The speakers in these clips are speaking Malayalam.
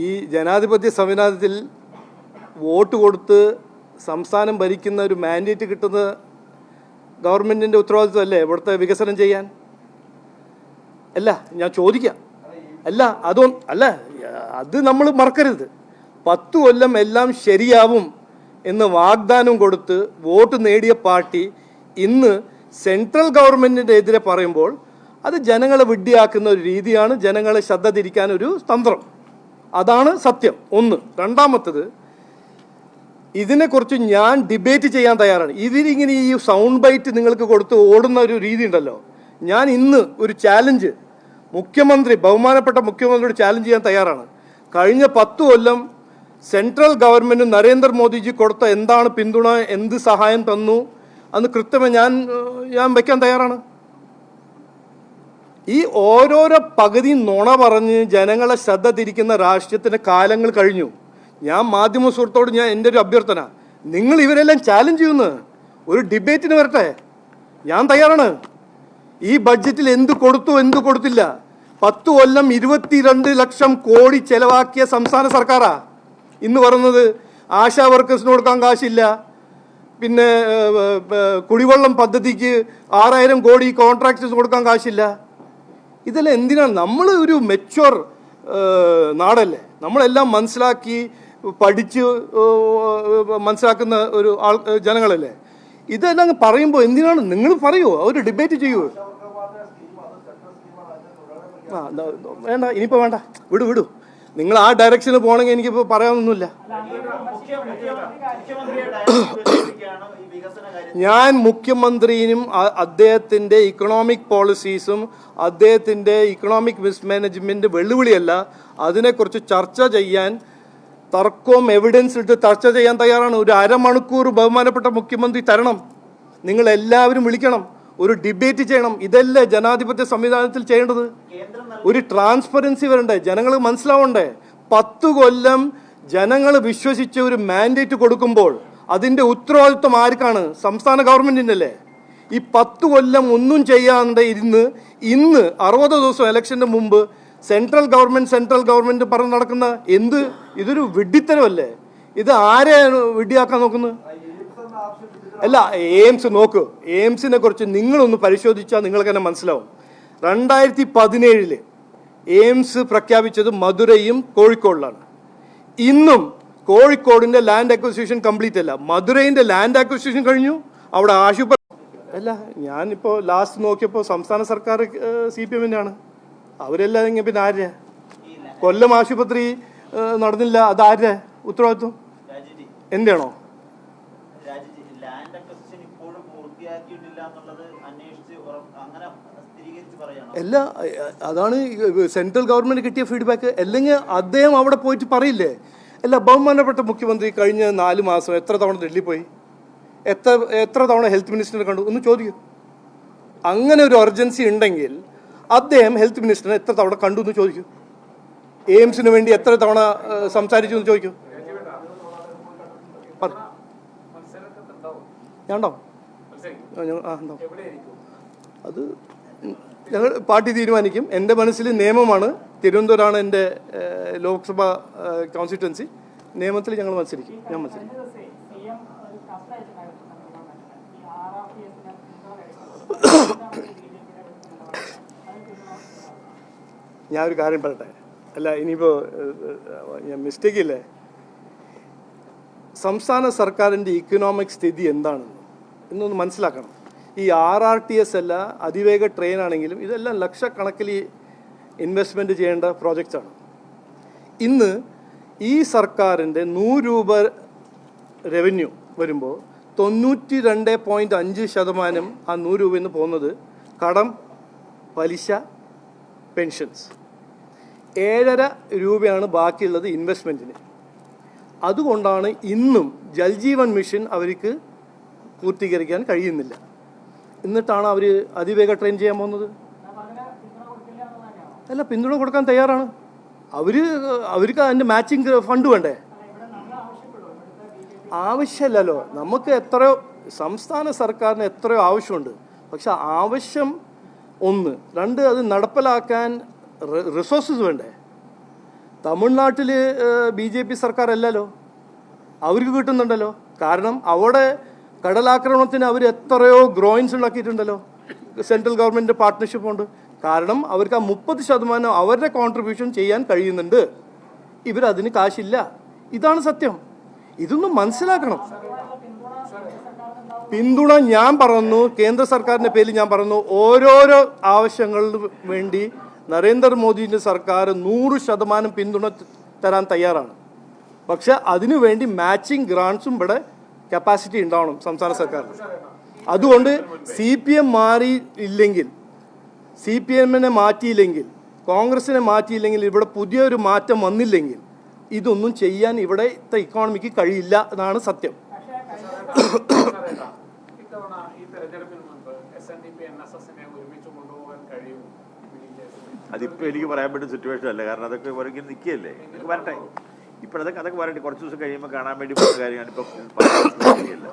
ഈ ജനാധിപത്യ സംവിധാനത്തിൽ വോട്ട് കൊടുത്ത് സംസ്ഥാനം ഭരിക്കുന്ന ഒരു മാൻഡേറ്റ് കിട്ടുന്ന ഗവൺമെന്റിന്റെ ഉത്തരവാദിത്വമല്ലേ? ഇവിടുത്തെ വികസനം ചെയ്യാൻ? അല്ല ഞാൻ ചോദിക്കാം. അല്ല അതോ അല്ല അത് നമ്മൾ മറക്കരുത്. പത്ത് കൊല്ലം എല്ലാം ശരിയാവും എന്ന് വാഗ്ദാനം കൊടുത്ത് വോട്ട് നേടിയ പാർട്ടി ഇന്ന് സെൻട്രൽ ഗവൺമെന്റിന്റെ എതിരെ പറയുമ്പോൾ അത് ജനങ്ങളെ വിഡ്ഢിയാക്കുന്ന ഒരു രീതിയാണ് ജനങ്ങളെ ശ്രദ്ധ തിരിക്കാൻ ഒരു തന്ത്രം. അതാണ് സത്യം. ഒന്ന്. രണ്ടാമത്തത് ഇതിനെക്കുറിച്ച് ഞാൻ ഡിബേറ്റ് ചെയ്യാൻ തയ്യാറാണ്. ഇതിലിങ്ങനെ ഈ സൗണ്ട് ബൈറ്റ് നിങ്ങൾക്ക് കൊടുത്ത് ഓടുന്ന ഒരു രീതി ഉണ്ടല്ലോ. ഞാൻ ഇന്ന് ഒരു ചാലഞ്ച് മുഖ്യമന്ത്രി ബഹുമാനപ്പെട്ട മുഖ്യമന്ത്രിയോട് ചാലഞ്ച് ചെയ്യാൻ തയ്യാറാണ്. കഴിഞ്ഞ പത്ത് കൊല്ലം സെൻട്രൽ ഗവൺമെന്റ് നരേന്ദ്രമോദിജി കൊടുത്ത എന്താണ് പിന്തുണ എന്ത് സഹായം തന്നു അന്ന് കൃത്യമായി ഞാൻ ഞാൻ വയ്ക്കാൻ തയ്യാറാണ്. ഈ ഓരോരോ പകുതി നുണ പറഞ്ഞ് ജനങ്ങളെ ശ്രദ്ധ തിരിക്കുന്ന രാഷ്ട്രീയത്തിന്റെ കാലങ്ങൾ കഴിഞ്ഞു. ഞാൻ മാധ്യമ സുഹൃത്തോട് ഞാൻ എന്റെ ഒരു അഭ്യർത്ഥന. നിങ്ങൾ ഇവരെല്ലാം ചാലഞ്ച് ചെയ്യുന്നു. ഒരു ഡിബേറ്റിന് വരട്ടെ. ഞാൻ തയ്യാറാണ്. ഈ ബഡ്ജറ്റിൽ എന്ത് കൊടുത്തു എന്ത് കൊടുത്തില്ല. പത്ത് കൊല്ലം ഇരുപത്തിരണ്ട് ലക്ഷം കോടി ചെലവാക്കിയ സംസ്ഥാന സർക്കാരാ. ഇന്ന് പറയുന്നത് ആശാ വർക്കേഴ്സിന് കൊടുക്കാൻ കാശില്ല. പിന്നെ കുടിവെള്ളം പദ്ധതിക്ക് ആറായിരം കോടി കോൺട്രാക്ടേഴ്സ് കൊടുക്കാൻ കാശില്ല. ഇതെല്ലാം എന്തിനാണ്? നമ്മൾ ഒരു മെച്വർ നാടല്ലേ? നമ്മളെല്ലാം മനസ്സിലാക്കി പഠിച്ച് മനസ്സിലാക്കുന്ന ഒരു ആൾ ജനങ്ങളല്ലേ? ഇതെല്ലാം പറയുമ്പോൾ എന്തിനാണ്? നിങ്ങൾ പറയുമോ അവർ ഡിബേറ്റ് ചെയ്യുമോ വേണ്ട ഇനിയിപ്പോൾ വേണ്ട. വിടു വിടു. നിങ്ങൾ ആ ഡയറക്ഷനിൽ പോകണമെങ്കിൽ എനിക്കിപ്പോൾ പറയാനൊന്നുമില്ല. ഞാൻ മുഖ്യമന്ത്രിയും അദ്ദേഹത്തിന്റെ ഇക്കണോമിക് പോളിസീസും അദ്ദേഹത്തിന്റെ ഇക്കണോമിക് മിസ്മാനേജ്മെന്റ് വെല്ലുവിളിയല്ല. അതിനെക്കുറിച്ച് ചർച്ച ചെയ്യാൻ തർക്കവും എവിഡൻസ് ഇട്ട് ചർച്ച ചെയ്യാൻ തയ്യാറാണ്. ഒരു അരമണിക്കൂർ ബഹുമാനപ്പെട്ട മുഖ്യമന്ത്രി തരണം. നിങ്ങൾ എല്ലാവരും വിളിക്കണം. ഒരു ഡിബേറ്റ് ചെയ്യണം. ഇതല്ലേ ജനാധിപത്യ സംവിധാനത്തിൽ ചെയ്യേണ്ടത്? ഒരു ട്രാൻസ്പെറൻസി വരണ്ടേ? ജനങ്ങൾ മനസ്സിലാവണ്ടേ? പത്ത് കൊല്ലം ജനങ്ങൾ വിശ്വസിച്ച് ഒരു മാൻഡേറ്റ് കൊടുക്കുമ്പോൾ അതിന്റെ ഉത്തരവാദിത്വം ആർക്കാണ്? സംസ്ഥാന ഗവൺമെന്റിന്റെ അല്ലേ ഈ പത്ത് കൊല്ലം ഒന്നും ചെയ്യാണ്ട് ഇരുന്ന് ഇന്ന് അറുപത് ദിവസം ഇലക്ഷന്റെ മുമ്പ് സെൻട്രൽ ഗവൺമെന്റ് സെൻട്രൽ ഗവൺമെന്റ് പറഞ്ഞ് നടക്കുന്ന എന്ത്? ഇതൊരു വിഡ്ഢിത്തരമല്ലേ? ഇത് ആരെയാണ് വിഡ്ഢിയാക്കാൻ നോക്കുന്നത് അല്ല എയിംസ് നോക്ക്. എയിംസിനെ കുറിച്ച് നിങ്ങളൊന്ന് പരിശോധിച്ചാൽ നിങ്ങൾക്ക് തന്നെ മനസ്സിലാവും. രണ്ടായിരത്തി പതിനേഴിൽ എയിംസ് പ്രഖ്യാപിച്ചത് മധുരയും കോഴിക്കോടിലാണ്. ഇന്നും കോഴിക്കോടിന്റെ ലാൻഡ് അക്വസിഷൻ കംപ്ലീറ്റ് അല്ല. മധുരയിന്റെ ലാൻഡ് അക്വസിഷൻ കഴിഞ്ഞു. അവിടെ ആശുപത്രി അല്ല ഞാനിപ്പോൾ ലാസ്റ്റ് നോക്കിയപ്പോൾ സംസ്ഥാന സർക്കാർ സി പി എമ്മിന്റെ ആണ് അവരെല്ലാം ഇങ്ങനെ പിന്നെ ആരുടെ കൊല്ലം ആശുപത്രി നടന്നില്ല. അത് ആരുടെ ഉത്തരവാദിത്വം? എന്റെ ആണോ എല്ലാ അതാണ് സെൻട്രൽ ഗവൺമെന്റ് കിട്ടിയ ഫീഡ്ബാക്ക് അല്ലെങ്കിൽ അദ്ദേഹം അവിടെ പോയിട്ട് പറയില്ലേ? അല്ല ബഹുമാനപ്പെട്ട മുഖ്യമന്ത്രി കഴിഞ്ഞ നാല് മാസം എത്ര തവണ ഡൽഹി പോയി? എത്ര എത്ര തവണ ഹെൽത്ത് മിനിസ്റ്ററിനെ കണ്ടു? ഒന്ന് ചോദിക്കൂ. അങ്ങനെ ഒരു എമർജൻസി ഉണ്ടെങ്കിൽ അദ്ദേഹം ഹെൽത്ത് മിനിസ്റ്ററിനെ എത്ര തവണ കണ്ടു എന്ന് ചോദിക്കൂ. എയിംസിന് വേണ്ടി എത്ര തവണ സംസാരിച്ചു എന്ന് ചോദിക്കൂ. ആ ഉണ്ടാവും അത് ഞങ്ങൾ പാർട്ടി തീരുമാനിക്കും. എന്റെ മനസ്സിൽ നിയമമാണ്. തിരുവനന്തപുരമാണ് എന്റെ ലോക്സഭാ കോൺസ്റ്റിറ്റ്വൻസി നിയമത്തിൽ ഞങ്ങൾ മത്സരിക്കും. ഞാൻ മത്സരിക്കും. ഞാൻ ഒരു കാര്യം പറയട്ടെ? അല്ല ഇനിയിപ്പോൾ ഞാൻ മിസ്റ്റേക്ക് ഇല്ലേ? സംസ്ഥാന സർക്കാരിന്റെ ഇക്കണോമിക് സ്ഥിതി എന്താണെന്ന്? എന്നൊന്ന് മനസ്സിലാക്കണം. ഈ ആർ ആർ ടി എസ് അല്ല അതിവേഗ ട്രെയിൻ ആണെങ്കിലും ഇതെല്ലാം ലക്ഷക്കണക്കിൽ ഇൻവെസ്റ്റ്മെന്റ് ചെയ്യേണ്ട പ്രോജക്റ്റാണ് ഇന്ന് ഈ സർക്കാരിന്റെ നൂറ് രൂപ റവന്യൂ വരുമ്പോൾ തൊണ്ണൂറ്റി രണ്ട് പോയിന്റ് അഞ്ച് ശതമാനം ആ നൂറ് രൂപയിൽ നിന്ന് പോകുന്നത് കടം പലിശ പെൻഷൻസ് ഏഴര രൂപയാണ് ബാക്കിയുള്ളത് ഇൻവെസ്റ്റ്മെന്റിന് അതുകൊണ്ടാണ് ഇന്നും ജൽജീവൻ മിഷൻ അവർക്ക് പൂർത്തീകരിക്കാൻ കഴിയുന്നില്ല. എന്നിട്ടാണ് അവർ അതിവേഗ ട്രെയിൻ ചെയ്യാൻ പോകുന്നത്? അല്ല പിന്തുണ കൊടുക്കാൻ തയ്യാറാണ്. അവർ അവർക്ക് അതിന്റെ മാച്ചിങ് ഫണ്ട് വേണ്ടേ? ആവശ്യമില്ലല്ലോ നമുക്ക് എത്രയോ സംസ്ഥാന സർക്കാരിന് എത്രയോ ആവശ്യമുണ്ട്. പക്ഷെ ആവശ്യം ഒന്ന്. രണ്ട് അത് നടപ്പിലാക്കാൻ റിസോഴ്സസ് വേണ്ടേ? തമിഴ്നാട്ടിൽ ബി ജെ പി സർക്കാർ അല്ലല്ലോ അവർക്ക് കിട്ടുന്നുണ്ടല്ലോ. കാരണം അവിടെ കടലാക്രമണത്തിന് അവർ എത്രയോ ഗ്രോയിൻസ് ഉണ്ടാക്കിയിട്ടുണ്ടല്ലോ. സെൻട്രൽ ഗവൺമെന്റ് പാർട്ട്ണർഷിപ്പ് ഉണ്ട് കാരണം അവർക്ക് ആ മുപ്പത് ശതമാനം അവരുടെ കോൺട്രിബ്യൂഷൻ ചെയ്യാൻ കഴിയുന്നുണ്ട്. ഇവരതിന് കാശില്ല. ഇതാണ് സത്യം. ഇതൊന്നും മനസ്സിലാക്കണം. പിന്തുണ ഞാൻ പറഞ്ഞു കേന്ദ്ര സർക്കാരിന്റെ പേരിൽ ഞാൻ പറഞ്ഞു ഓരോരോ ആവശ്യങ്ങളിലും വേണ്ടി നരേന്ദ്രമോദിന്റെ സർക്കാർ നൂറ് ശതമാനം പിന്തുണ തരാൻ തയ്യാറാണ്. പക്ഷെ അതിനുവേണ്ടി മാച്ചിങ് ഗ്രാൻസും ഇവിടെ കപ്പാസിറ്റി ഉണ്ടാവണം സംസ്ഥാന സർക്കാരിന് അതുകൊണ്ട് സി പി എം മാറിയില്ലെങ്കിൽ സി പി എമ്മിനെ മാറ്റിയില്ലെങ്കിൽ കോൺഗ്രസിനെ മാറ്റിയില്ലെങ്കിൽ ഇവിടെ പുതിയൊരു മാറ്റം വന്നില്ലെങ്കിൽ ഇതൊന്നും ചെയ്യാൻ ഇവിടത്തെ ഇക്കോണമിക്ക് കഴിയില്ല എന്നാണ് സത്യം. അതിപ്പോ എനിക്ക് പറയാൻ പറ്റുന്ന സിറ്റുവേഷൻ അല്ല. കാരണം അതൊക്കെ നിൽക്കുകയല്ലേ? വരട്ടെ. ഇപ്പോഴതൊക്കെ അതൊക്കെ അതൊക്കെ പറയട്ടെ കുറച്ച് ദിവസം കഴിയുമ്പോൾ കാണാൻ വേണ്ടി പോകുന്ന കാര്യമാണ് ഇപ്പൊ ശരിയല്ല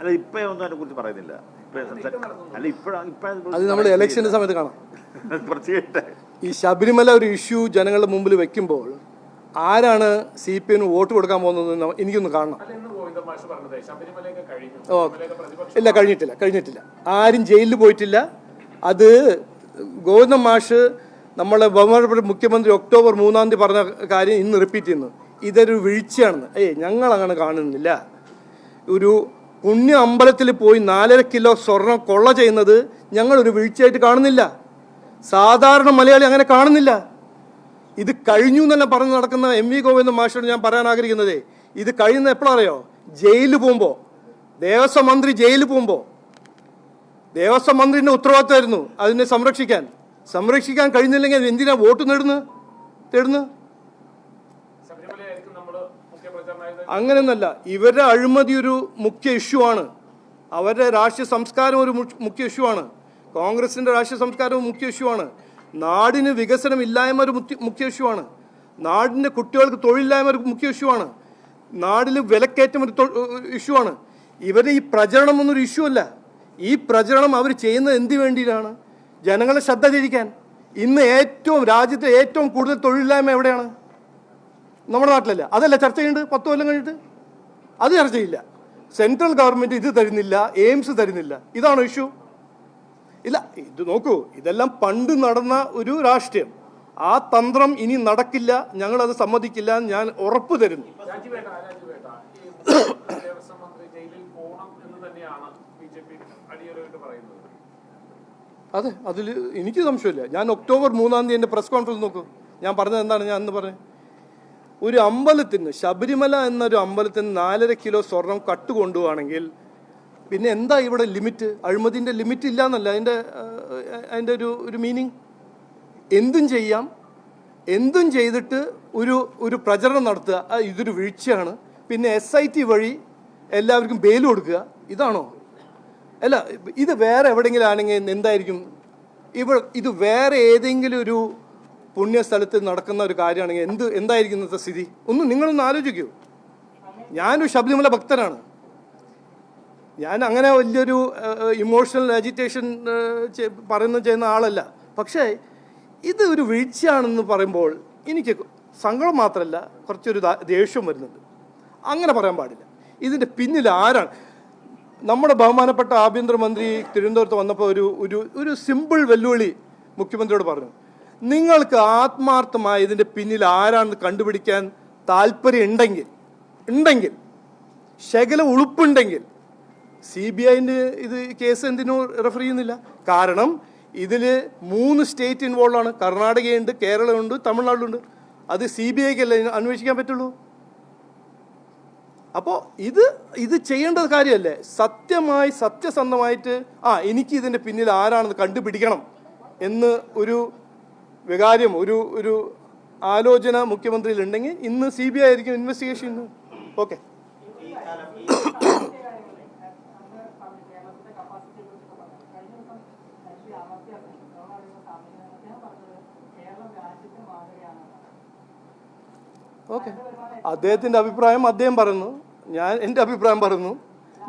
അല്ല ഇപ്പൊ ഒന്നും അതിനെ കുറിച്ച് പറയുന്നില്ല. ഇപ്പൊ അല്ല ഇപ്പോഴാണ് ഇപ്പൊ അത് നമ്മൾ ഇലക്ഷന്റെ സമയത്ത് കാണാം. കുറച്ച് കേട്ടെ ഈ ശബരിമല ഒരു ഇഷ്യൂ ജനങ്ങളുടെ മുമ്പിൽ വെക്കുമ്പോൾ ആരാണ് സി പി എമ്മിന് വോട്ട് കൊടുക്കാൻ പോകുന്നത് എനിക്കൊന്ന് കാണണം. ഓ ഇല്ല കഴിഞ്ഞിട്ടില്ല കഴിഞ്ഞിട്ടില്ല. ആരും ജയിലിൽ പോയിട്ടില്ല. അത് ഗോവിന്ദ മാഷ് നമ്മളെ ബഹുമാനപ്പെട്ട മുഖ്യമന്ത്രി ഒക്ടോബർ മൂന്നാം തീയതി പറഞ്ഞ കാര്യം ഇന്ന് റിപ്പീറ്റ് ചെയ്യുന്നു. ഇതൊരു വീഴ്ചയാണെന്ന്. ഏയ് ഞങ്ങൾ അങ്ങനെ കാണുന്നില്ല. ഒരു പുണ്യ അമ്പലത്തിൽ പോയി നാലര കിലോ സ്വർണം കൊള്ള ചെയ്യുന്നത് ഞങ്ങളൊരു വീഴ്ചയായിട്ട് കാണുന്നില്ല. സാധാരണ മലയാളി അങ്ങനെ കാണുന്നില്ല. ഇത് കഴിഞ്ഞു എന്നല്ല പറഞ്ഞ് നടക്കുന്ന എം വി ഗോവിന്ദ മാഷോട് ഞാൻ പറയാൻ ആഗ്രഹിക്കുന്നത്. ഇത് കഴിയുന്ന എപ്പോഴറിയോ ജയിലിൽ പോകുമ്പോൾ ദേവസ്വം മന്ത്രി ജയിലിൽ പോകുമ്പോൾ ദേവസ്വം മന്ത്രിന്റെ ഉത്തരവാദിത്തമായിരുന്നു അതിനെ സംരക്ഷിക്കാൻ. സംരക്ഷിക്കാൻ കഴിഞ്ഞില്ലെങ്കിൽ എന്തിനാ വോട്ട് നേടുന്നത് തേടുന്നത് അങ്ങനെയൊന്നല്ല ഇവരുടെ അഴിമതി ഒരു മുഖ്യ ഇഷ്യൂ ആണ്. അവരുടെ രാഷ്ട്രീയ സംസ്കാരം ഒരു മുഖ്യ- ഇഷ്യൂ ആണ്. കോൺഗ്രസിന്റെ രാഷ്ട്രീയ സംസ്കാരം മുഖ്യ ഇഷ്യൂ ആണ്. നാടിന് വികസനം ഇല്ലായ്മ ഒരു മുഖ്യ- ഇഷ്യൂ ആണ്. നാടിന്റെ കുട്ടികൾക്ക് തൊഴിലില്ലായ്മ ഒരു മുഖ്യ ഇഷ്യൂ ആണ്. നാടിൽ വിലക്കയറ്റം ഒരു ഇഷ്യൂ ആണ്. ഇവരുടെ ഈ പ്രചരണം എന്നൊരു ഇഷ്യൂ അല്ല. ഈ പ്രചരണം അവർ ചെയ്യുന്നത് എന്ത് വേണ്ടിയിട്ടാണ്? ജനങ്ങളെ ശ്രദ്ധ തിരിക്കാൻ ഇന്ന് ഏറ്റവും രാജ്യത്തെ ഏറ്റവും കൂടുതൽ തൊഴിലില്ലായ്മ എവിടെയാണ്? നമ്മുടെ നാട്ടിലല്ല. അതല്ല ചർച്ച ചെയ്യുന്നുണ്ട് പത്ത് കൊല്ലം കഴിഞ്ഞിട്ട്? അത് ചർച്ച ചെയ്യില്ല. സെൻട്രൽ ഗവൺമെന്റ് ഇത് തരുന്നില്ല എയിംസ് തരുന്നില്ല. ഇതാണ് ഇഷ്യൂ? ഇല്ല ഇത് നോക്കൂ ഇതെല്ലാം പണ്ട് നടന്ന ഒരു രാഷ്ട്രീയം. ആ തന്ത്രം ഇനി നടക്കില്ല ഞങ്ങളത് സമ്മതിക്കില്ല ഞാൻ ഉറപ്പ് തരുന്നു രാജീവേട്ട രാജീവേട്ട ഈ മുഖ്യ ദേവസ്വം മന്ത്രി ജയിലിൽ പോകണം എന്ന് തന്നെയാണ് ബി ജെ പി അടിയറയിട്ട് പറയുന്നത് അതെ അതിൽ എനിക്ക് സംശയമില്ല. ഞാൻ ഒക്ടോബർ മൂന്നാം തീയതി എന്റെ പ്രസ് കോൺഫറൻസ് നോക്കൂ. ഞാൻ പറഞ്ഞത് എന്താണ്? ഞാൻ അന്ന് പറഞ്ഞത് ഒരു അമ്പലത്തിന് ശബരിമല എന്നൊരു അമ്പലത്തിന് നാലര കിലോ സ്വർണം കട്ട് കൊണ്ടുപോവാണെങ്കിൽ പിന്നെ എന്താ ഇവിടെ ലിമിറ്റ്? അഴിമതിന്റെ ലിമിറ്റ് ഇല്ല എന്നല്ല അതിന്റെ അതിന്റെ ഒരു ഒരു മീനിങ്. എന്തും ചെയ്യാം. എന്തും ചെയ്തിട്ട് ഒരു ഒരു പ്രചരണം നടത്തുക. ഇതൊരു വീഴ്ചയാണ്. പിന്നെ എസ് ഐ ടി വഴി എല്ലാവർക്കും ബെയിൽ കൊടുക്കുക. ഇതാണോ? അല്ല ഇത് വേറെ എവിടെയെങ്കിലും ആണെങ്കിൽ എന്തായിരിക്കും? ഇവ ഇത് വേറെ ഏതെങ്കിലും ഒരു പുണ്യസ്ഥലത്ത് നടക്കുന്ന ഒരു കാര്യമാണെങ്കിൽ എന്ത് എന്തായിരിക്കും ഇന്നത്തെ സ്ഥിതി? ഒന്ന് നിങ്ങളൊന്ന് ആലോചിക്കൂ. ഞാനൊരു ശബരിമല ഭക്തനാണ്. ഞാൻ അങ്ങനെ വലിയൊരു ഇമോഷണൽ അജിറ്റേഷൻ പറയുന്ന ചെയ്യുന്ന ആളല്ല. പക്ഷേ ഇത് ഒരു വീഴ്ചയാണെന്ന് പറയുമ്പോൾ എനിക്ക് സങ്കടം മാത്രമല്ല കുറച്ചൊരു ദേഷ്യം വരുന്നുണ്ട്. അങ്ങനെ പറയാൻ പാടില്ല. ഇതിന്റെ പിന്നിൽ ആരാണ്? നമ്മുടെ ബഹുമാനപ്പെട്ട ആഭ്യന്തരമന്ത്രി തിരുവനന്തപുരത്ത് വന്നപ്പോൾ ഒരു ഒരു ഒരു സിമ്പിൾ വെല്ലുവിളി മുഖ്യമന്ത്രിയോട് പറഞ്ഞു. നിങ്ങൾക്ക് ആത്മാർത്ഥമായി ഇതിന്റെ പിന്നിൽ ആരാണെന്ന് കണ്ടുപിടിക്കാൻ താല്പര്യം ഉണ്ടെങ്കിൽ ഉണ്ടെങ്കിൽ ശകല ഉളുപ്പുണ്ടെങ്കിൽ സി ബി ഐന്റെ ഇത് കേസ് എന്തിനോ റെഫർ ചെയ്യുന്നില്ല? കാരണം ഇതിൽ മൂന്ന് സ്റ്റേറ്റ് ഇൻവോൾവ് ആണ്. കർണാടകയുണ്ട് കേരളമുണ്ട് തമിഴ്നാടുണ്ട് അത് സി ബി ഐക്കല്ലേ അന്വേഷിക്കാൻ പറ്റുള്ളൂ? അപ്പോൾ ഇത് ഇത് ചെയ്യേണ്ട കാര്യമല്ലേ? സത്യമായി സത്യസന്ധമായിട്ട് ആ എനിക്ക് ഇതിന്റെ പിന്നിൽ ആരാണെന്ന് കണ്ടുപിടിക്കണം എന്ന് ഒരു വികാര്യം ഒരു ഒരു ആലോചന മുഖ്യമന്ത്രിയിൽ ഉണ്ടെങ്കിൽ ഇന്ന് സി ബി ഐ ആയിരിക്കും ഇൻവെസ്റ്റിഗേഷൻ ഓക്കെ ഓക്കെ അദ്ദേഹത്തിന്റെ അഭിപ്രായം അദ്ദേഹം പറയുന്നു. ഞാൻ എന്റെ അഭിപ്രായം പറയുന്നു.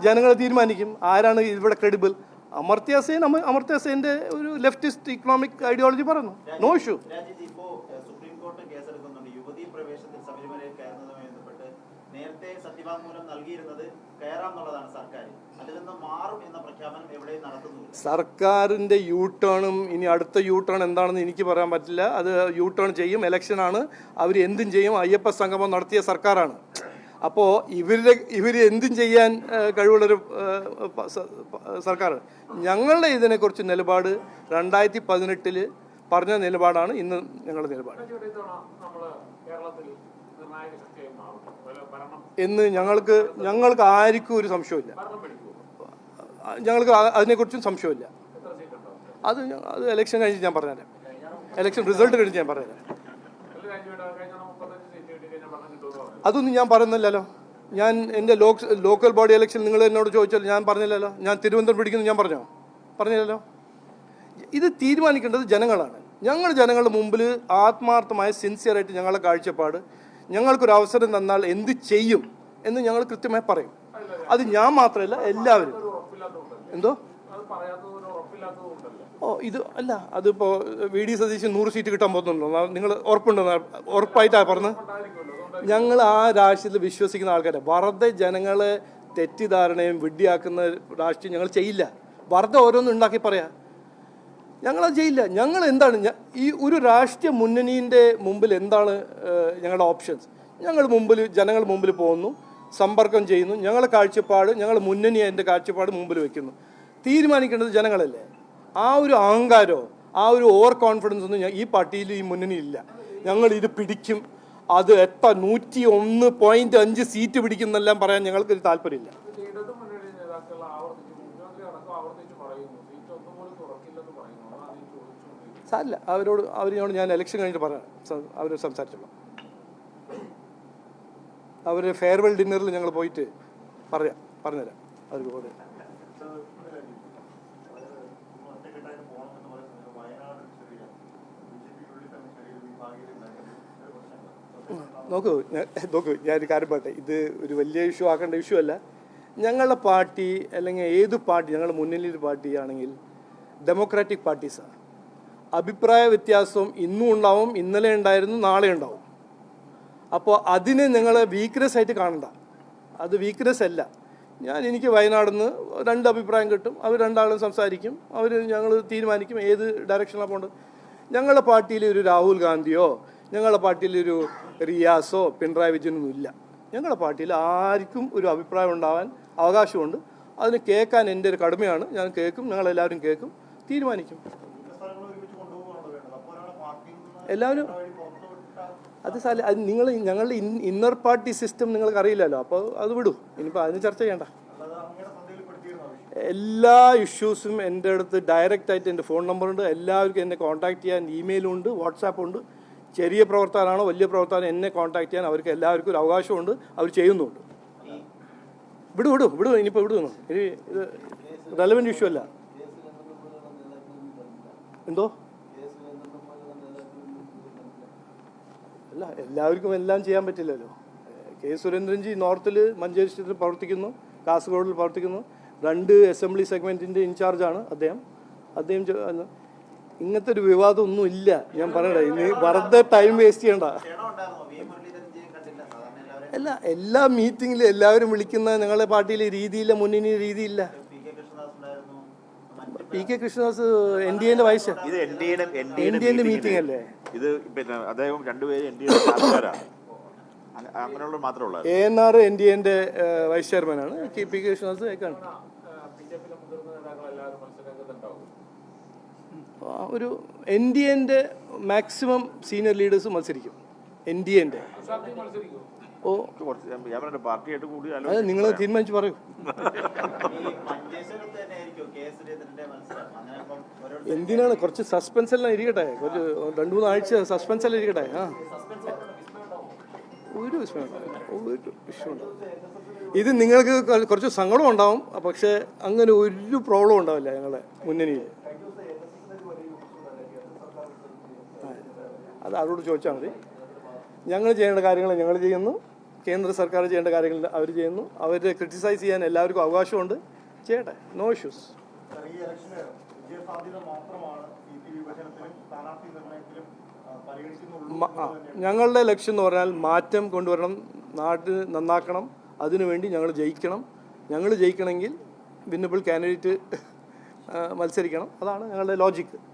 ജനങ്ങൾ തീരുമാനിക്കും. ആരാണ് ഇവിടെ ക്രെഡിബിൾ അമർത്യ സെൻ അമ- അമർത്യ സെന്റെ ഒരു ലെഫ്റ്റിസ്റ്റ് ഇക്കണോമിക് ഐഡിയോളജി പറയുന്നു. നോ ഇഷ്യൂ സർക്കാരിന്റെ യൂട്ടേണും നേരത്തെ സത്യവാങ്മൂലം നൽകിയിരുന്നത് കയറാമെന്നുള്ളതാണ് സർക്കാർ. അതിൽ നിന്ന് മാറും എന്ന പ്രഖ്യാപനം എവിടെയും നടത്തുന്നില്ല സർക്കാരിന്റെ യൂ ടേണും ഇനി അടുത്ത യൂ ടേൺ എന്താണെന്ന് എനിക്ക് പറയാൻ പറ്റില്ല. അത് യൂ ടേൺ ചെയ്യും ഇലക്ഷനാണ് അവർ എന്തും ചെയ്യും. അയ്യപ്പ സംഗമം നടത്തിയ സർക്കാരാണ്. അപ്പോൾ ഇവരുടെ ഇവർ എന്തും ചെയ്യാൻ കഴിവുള്ളൊരു ഏഹ്, പ- സ- പ- സർക്കാരാണ് ഞങ്ങളുടെ ഇതിനെക്കുറിച്ച് നിലപാട് രണ്ടായിരത്തി പതിനെട്ടിൽ പറഞ്ഞ നിലപാടാണ് ഇന്ന് ഞങ്ങളുടെ നിലപാട്. എന്ന് ഞങ്ങൾക്ക് ഞങ്ങൾക്ക് ആർക്കും ഒരു സംശയമില്ല ഞങ്ങൾക്ക് അതിനെക്കുറിച്ചും സംശയമില്ല അത് അത് ഇലക്ഷൻ കഴിഞ്ഞ് ഞാൻ പറഞ്ഞുതരാം. എലക്ഷൻ റിസൾട്ട് കഴിഞ്ഞ് ഞാൻ പറഞ്ഞുതരാം അല്ല കഴിഞ്ഞ കഴിഞ്ഞ മുപ്പത്തഞ്ച് സീറ്റ് കിട്ടി കഴിഞ്ഞാൽ ഭരണം കിട്ടുമെന്ന് പറഞ്ഞു അതൊന്നും ഞാൻ പറയുന്നില്ലല്ലോ. ഞാൻ എന്റെ ലോക് ലോക്കൽ ബോഡി ഇലക്ഷൻ നിങ്ങൾ എന്നോട് ചോദിച്ചാൽ ഞാൻ പറഞ്ഞില്ലല്ലോ. ഞാൻ തിരുവനന്തപുരം പിടിക്കുന്നു ഞാൻ പറഞ്ഞോ? പറഞ്ഞില്ലല്ലോ. ഇത് തീരുമാനിക്കേണ്ടത് ജനങ്ങളാണ്. ഞങ്ങൾ ജനങ്ങളുടെ മുമ്പിൽ ആത്മാർത്ഥമായ സിൻസിയറായിട്ട് ഞങ്ങളുടെ കാഴ്ചപ്പാട് ഞങ്ങൾക്കൊരു അവസരം തന്നാൽ എന്ത് ചെയ്യും എന്ന് ഞങ്ങൾ കൃത്യമായി പറയും. അത് ഞാൻ മാത്രമല്ല എല്ലാവരും. എന്തോ? ഓ ഇത് അല്ല അതിപ്പോ വി ഡി സതീശൻ നൂറ് സീറ്റ് കിട്ടാൻ പോകുന്നുണ്ടോ? നിങ്ങൾ ഉറപ്പുണ്ടോ? ഉറപ്പായിട്ടാണ് പറഞ്ഞത്? ഞങ്ങൾ ആ രാഷ്ട്രീയത്തിൽ വിശ്വസിക്കുന്ന ആൾക്കാരെ. വെറുതെ ജനങ്ങളെ തെറ്റിദ്ധാരണയും വിഡ്ഢിയാക്കുന്ന രാഷ്ട്രീയം ഞങ്ങൾ ചെയ്യില്ല. വെറുതെ ഓരോന്നും ഉണ്ടാക്കി പറയാം. ഞങ്ങളത് ചെയ്യില്ല. ഞങ്ങൾ എന്താണ്? ഈ ഒരു രാഷ്ട്രീയ മുന്നണീന്റെ മുമ്പിൽ എന്താണ് ഞങ്ങളുടെ ഓപ്ഷൻസ് ഞങ്ങൾ മുമ്പിൽ ജനങ്ങൾ മുമ്പിൽ പോകുന്നു സമ്പർക്കം ചെയ്യുന്നു ഞങ്ങളുടെ കാഴ്ചപ്പാട് ഞങ്ങൾ മുന്നണി അതിന്റെ കാഴ്ചപ്പാട് മുമ്പിൽ വെക്കുന്നു. തീരുമാനിക്കേണ്ടത് ജനങ്ങളല്ലേ? ആ ഒരു അഹങ്കാരോ ആ ഒരു ഓവർ കോൺഫിഡൻസ് ഒന്നും ഈ പാർട്ടിയിൽ ഈ മുന്നണിയില്ല ഞങ്ങൾ ഇത് പിടിക്കും. അത് എത്ര? നൂറ്റി ഒന്ന് പോയിന്റ് അഞ്ച് സീറ്റ് പിടിക്കുന്നെല്ലാം പറയാൻ ഞങ്ങൾക്കൊരു താല്പര്യമില്ല. സാരില്ല അവരോട് അവരോട് ഞാൻ ഇലക്ഷൻ കഴിഞ്ഞിട്ട് പറയാം അവർ സംസാരിച്ചോളാം. അവർ ഫെയർവെൽ ഡിന്നറിൽ ഞങ്ങൾ പോയിട്ട് പറയാം പറഞ്ഞുതരാം. അവർക്ക് പോലെ നോക്കൂ നോക്കൂ ഞാനൊരു കാര്യം പറയട്ടെ. ഇത് ഒരു വലിയ ഇഷ്യൂ ആക്കേണ്ട ഇഷ്യൂ അല്ല. ഞങ്ങളുടെ പാർട്ടി അല്ലെങ്കിൽ ഏത് പാർട്ടി ഞങ്ങളുടെ പാർട്ടി ആണെങ്കിൽ ഡെമോക്രാറ്റിക് പാർട്ടീസാണ് അഭിപ്രായ വ്യത്യാസം ഇന്നും ഉണ്ടാവും ഇന്നലെ ഉണ്ടായിരുന്നു നാളെ ഉണ്ടാവും. അപ്പോൾ അതിനെ നിങ്ങൾ വീക്ക്നെസ് ആയിട്ട് കാണണ്ട. അത് വീക്ക്നെസ് അല്ല. ഞാൻ എനിക്ക് വയനാട് നിന്ന് രണ്ട് അഭിപ്രായം കിട്ടും. അവർ രണ്ടാളും സംസാരിക്കും. അവർ ഞങ്ങൾ തീരുമാനിക്കും ഏത് ഡയറക്ഷനിലാണ് പോകേണ്ടത് ഞങ്ങളുടെ പാർട്ടിയിൽ ഒരു രാഹുൽ ഗാന്ധിയോ ഞങ്ങളുടെ പാർട്ടിയിൽ ഒരു റിയാസോ പിണറായി വിജയനൊന്നും ഇല്ല. ഞങ്ങളുടെ പാർട്ടിയിൽ ആർക്കും ഒരു അഭിപ്രായം ഉണ്ടാവാൻ അവകാശമുണ്ട്. അതിന് കേൾക്കാൻ എന്റെ ഒരു കടമയാണ്. ഞാൻ കേൾക്കും ഞങ്ങളെല്ലാവരും കേൾക്കും തീരുമാനിക്കും. എല്ലാവരും അത് സാല അത് നിങ്ങൾ ഞങ്ങളുടെ ഇന്നർ പാർട്ടി സിസ്റ്റം നിങ്ങൾക്ക് അറിയില്ലല്ലോ. അപ്പോൾ അത് വിടൂ. ഇനിയിപ്പോൾ അതിന് ചർച്ച ചെയ്യണ്ട. എല്ലാ ഇഷ്യൂസും എന്റെ അടുത്ത് ഡയറക്റ്റ് ആയിട്ട് എന്റെ ഫോൺ നമ്പറുണ്ട്. എല്ലാവർക്കും എന്നെ കോൺടാക്ട് ചെയ്യാൻ ഇമെയിലുണ്ട് വാട്സാപ്പ് ഉണ്ട് ചെറിയ പ്രവർത്തനമാണോ വലിയ പ്രവർത്തനം എന്നെ കോൺടാക്ട് ചെയ്യാൻ അവർക്ക് എല്ലാവർക്കും ഒരു അവകാശമുണ്ട്. അവർ ചെയ്യുന്നുണ്ട്. വിടു വിടു വിടു ഇനിയിപ്പോൾ വിടുന്നു ഇനി ഇത് റെലവെന്റ് ഇഷ്യൂ അല്ല. എന്തോ? അല്ല എല്ലാവർക്കും എല്ലാം ചെയ്യാൻ പറ്റില്ലല്ലോ. കെ സുരേന്ദ്രൻജി നോർത്തിൽ മഞ്ചേരി സ്റ്റേറ്റിൽ പ്രവർത്തിക്കുന്നു കാസർഗോഡിൽ പ്രവർത്തിക്കുന്നു. രണ്ട് അസംബ്ലി സെഗ്മെന്റിന്റെ ഇൻചാർജാണ് അദ്ദേഹം. അദ്ദേഹം ഇങ്ങനത്തെ ഒരു വിവാദം ഒന്നും ഇല്ല. ഞാൻ പറയട്ടെ ഇനി വെറുതെ ടൈം വേസ്റ്റ് ചെയ്യണ്ട. അല്ല എല്ലാ മീറ്റിങ്ങിലും എല്ലാവരും വിളിക്കുന്ന ഞങ്ങളുടെ പാർട്ടിയിലെ രീതിയില്ല മുന്നണി രീതിയില്ല. P K Krishnadas N D എന്റെ ഇത് എൻ ഡി എന്റെ എൻ ഡി NDA ന്റെ അല്ലേ? ഇത് പിന്നെ അദ്ദേഹം രണ്ടുപേരും എൻ ഡി അങ്ങനെയുള്ള മാത്രമേ ഉള്ളൂ A N R N D എന്റെ വൈസ് ചെയർമാനാണ് കെ പി കെ കൃഷ്ണദാസ് ഏക്കാണ് ബി ജെ പിയിലെ മുതിർന്ന നേതാക്കൾ എല്ലാവരും മത്സരരംഗത്തുണ്ടാവും ആ, ഒരു എൻ ഡി എന്റെ മാക്സിമം സീനിയർ ലീഡേഴ്സ് മത്സരിക്കും. എൻ ഡി എന്റെ ഓ. നിങ്ങൾ തീരുമാനിച്ച് പറയൂ. എന്തിനാണ്? കുറച്ച് സസ്പെൻസ് എല്ലാം ഇരിക്കട്ടെ. കുറച്ച് രണ്ടു മൂന്ന് ആഴ്ച സസ്പെൻസ് എല്ലാം ഇരിക്കട്ടെ. ആ. ഒരു വിഷയം ഉണ്ടാവില്ല. ഒരു വിഷയം ഇത് നിങ്ങൾക്ക് കുറച്ച് സങ്കടം ഉണ്ടാവും. പക്ഷെ അങ്ങനെ ഒരു പ്രോബ്ലം ഉണ്ടാവില്ല ഞങ്ങളുടെ മുന്നണിയിൽ. അത് അവരോട് ചോദിച്ചാൽ മതി. ഞങ്ങൾ ചെയ്യേണ്ട കാര്യങ്ങൾ ഞങ്ങൾ ചെയ്യുന്നു. കേന്ദ്ര സർക്കാർ ചെയ്യേണ്ട കാര്യങ്ങൾ അവർ ചെയ്യുന്നു. അവരെ ക്രിറ്റിസൈസ് ചെയ്യാൻ എല്ലാവർക്കും അവകാശമുണ്ട്. ചെയ്യട്ടെ. നോ ഇഷ്യൂസ് ഞങ്ങളുടെ ലക്ഷ്യം എന്ന് പറഞ്ഞാൽ മാറ്റം കൊണ്ടുവരണം. നാട് നന്നാക്കണം. അതിനുവേണ്ടി ഞങ്ങൾ ജയിക്കണം. ഞങ്ങൾ ജയിക്കണമെങ്കിൽ വിന്നബിൾ കാൻഡിഡേറ്റ് മത്സരിക്കണം. അതാണ് ഞങ്ങളുടെ ലോജിക്ക്.